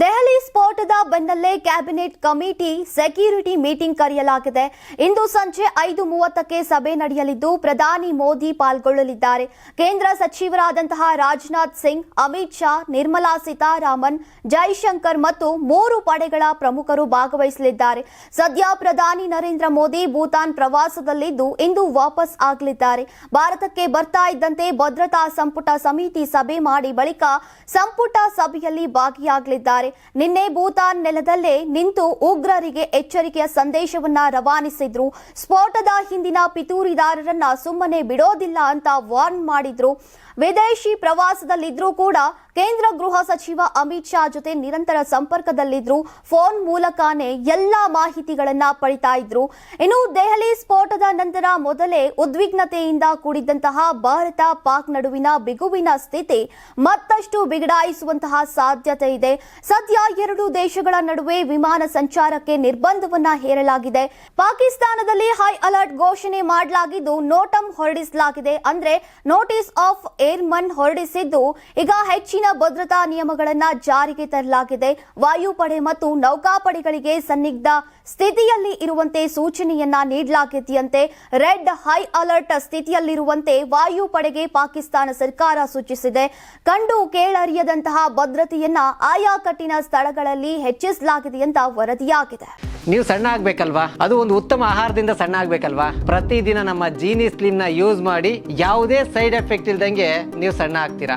ದೆಹಲಿ ಸ್ಫೋಟದ ಬೆನ್ನಲ್ಲೇ cabinet committee security meeting ಕರೆಯಲಾಗಿದೆ. ಇಂದು ಸಂಜೆ ಐದು ಮೂವತ್ತಕ್ಕೆ ಸಭೆ ನಡೆಯಲಿದ್ದು, ಪ್ರಧಾನಿ ಮೋದಿ ಪಾಲ್ಗೊಳ್ಳಲಿದ್ದಾರೆ. ಕೇಂದ್ರ ಸಚಿವರಾದಂತಹ ರಾಜನಾಥ್ ಸಿಂಗ್, ಅಮಿತ್ ಶಾ, ನಿರ್ಮಲಾ ಸೀತಾರಾಮನ್, ಜೈಶಂಕರ್ ಮತ್ತು ಮೂರು ಪಡೆಗಳ ಪ್ರಮುಖರು ಭಾಗವಹಿಸಲಿದ್ದಾರೆ. ಸದ್ಯ ಪ್ರಧಾನಿ ನರೇಂದ್ರ ಮೋದಿ ಭೂತಾನ್ ಪ್ರವಾಸದಲ್ಲಿದ್ದು, ಇಂದು ವಾಪಸ್ ಆಗಲಿದ್ದಾರೆ. ಭಾರತಕ್ಕೆ ಬರ್ತಾ ಇದ್ದಂತೆ ಭದ್ರತಾ ಸಂಪುಟ ಸಮಿತಿ ಸಭೆ ಮಾಡಿ ಬಳಿಕ ಸಂಪುಟ ಸಭೆಯಲ್ಲಿ ಭಾಗಿಯಾಗಲಿದ್ದಾರೆ. ನಿನ್ನೆ ಭೂತಾನ್ ನೆಲದಲ್ಲೇ ನಿಂತು ಉಗ್ರರಿಗೆ ಎಚ್ಚರಿಕೆಯ ಸಂದೇಶವನ್ನ ರವಾನಿಸಿದ್ರು. ಸ್ಫೋಟದ ಹಿಂದಿನ ಪಿತೂರಿದಾರರನ್ನ ಸುಮ್ಮನೆ ಬಿಡೋದಿಲ್ಲ ಅಂತ ವಾರ್ನ್ ಮಾಡಿದ್ರು. ವಿದೇಶಿ ಪ್ರವಾಸದಲ್ಲಿದ್ರೂ ಕೂಡ ಕೇಂದ್ರ ಗೃಹ ಸಚಿವ ಅಮಿತ್ ಶಾ ಜೊತೆ ನಿರಂತರ ಸಂಪರ್ಕದಲ್ಲಿದ್ರು. ಫೋನ್ ಮೂಲಕನೇ ಎಲ್ಲಾ ಮಾಹಿತಿಗಳನ್ನ ಪಡಿತಾ ಇದ್ರು. ಇನ್ನು ದೆಹಲಿ ಸ್ಫೋಟದ ನಂತರ ಮೊದಲೇ ಉದ್ವಿಗ್ನತೆಯಿಂದ ಕೂಡಿದ್ದಂತಹ ಭಾರತ ಪಾಕ್ ನಡುವಿನ ಬಿಗುವಿನ ಸ್ಥಿತಿ ಮತ್ತಷ್ಟು ಬಿಗಡಾಯಿಸುವಂತಹ ಸಾಧ್ಯತೆ ಇದೆ. ಸದ್ಯ ಎರಡು ದೇಶಗಳ ನಡುವೆ ವಿಮಾನ ಸಂಚಾರಕ್ಕೆ ನಿರ್ಬಂಧವನ್ನ ಹೇರಲಾಗಿದೆ. ಪಾಕಿಸ್ತಾನದಲ್ಲಿ ಹೈ ಅಲರ್ಟ್ ಘೋಷಣೆ ಮಾಡಲಾಗಿದ್ದು ನೋಟಂ ಹೊರಡಿಸಲಾಗಿದೆ. ಅಂದ್ರೆ ನೋಟಿಸ್ ಆಫ್ ಏರ್ಮನ್ ಹೊರಡಿಸಿದ್ದು. ಈಗ ಹೆಚ್ಚಿನ ಭದ್ರತಾ ನಿಯಮಗಳನ್ನು ಜಾರಿಗೆ ತರಲಾಗಿದೆ. ವಾಯುಪಡೆ ಮತ್ತು ನೌಕಾಪಡೆಗಳಿಗೆ ಸನ್ನಿಗ್ಧ ಸ್ಥಿತಿಯಲ್ಲಿ ಇರುವಂತೆ ಸೂಚನೆಯನ್ನ ನೀಡಲಾಗಿದೆಯಂತೆ. ರೆಡ್ ಹೈ ಅಲರ್ಟ್ ಸ್ಥಿತಿಯಲ್ಲಿರುವಂತೆ ವಾಯುಪಡೆಗೆ ಪಾಕಿಸ್ತಾನ ಸರ್ಕಾರ ಸೂಚಿಸಿದೆ. ಕಂಡು ಕೇಳರಿಯದಂತಹ ಭದ್ರತೆಯನ್ನ ಆಯಾ ಸ್ಥಳಗಳಲ್ಲಿ ಹೆಚ್ಚಿಸಲಾಗಿದೆ ಅಂತ ವರದಿಯಾಗಿದೆ. ನೀವು ಸಣ್ಣ ಆಗ್ಬೇಕಲ್ವಾ? ಅದು ಒಂದು ಉತ್ತಮ ಆಹಾರದಿಂದ ಸಣ್ಣ ಆಗ್ಬೇಕಲ್ವಾ? ಪ್ರತಿದಿನ ನಮ್ಮ ಜೀನಿ ಸ್ಲಿಮ್ನ ಯೂಸ್ ಮಾಡಿ ಯಾವುದೇ ಸೈಡ್ ಎಫೆಕ್ಟ್ ಇಲ್ದಂಗೆ ನೀವು ಸಣ್ಣ ಆಗ್ತೀರಾ?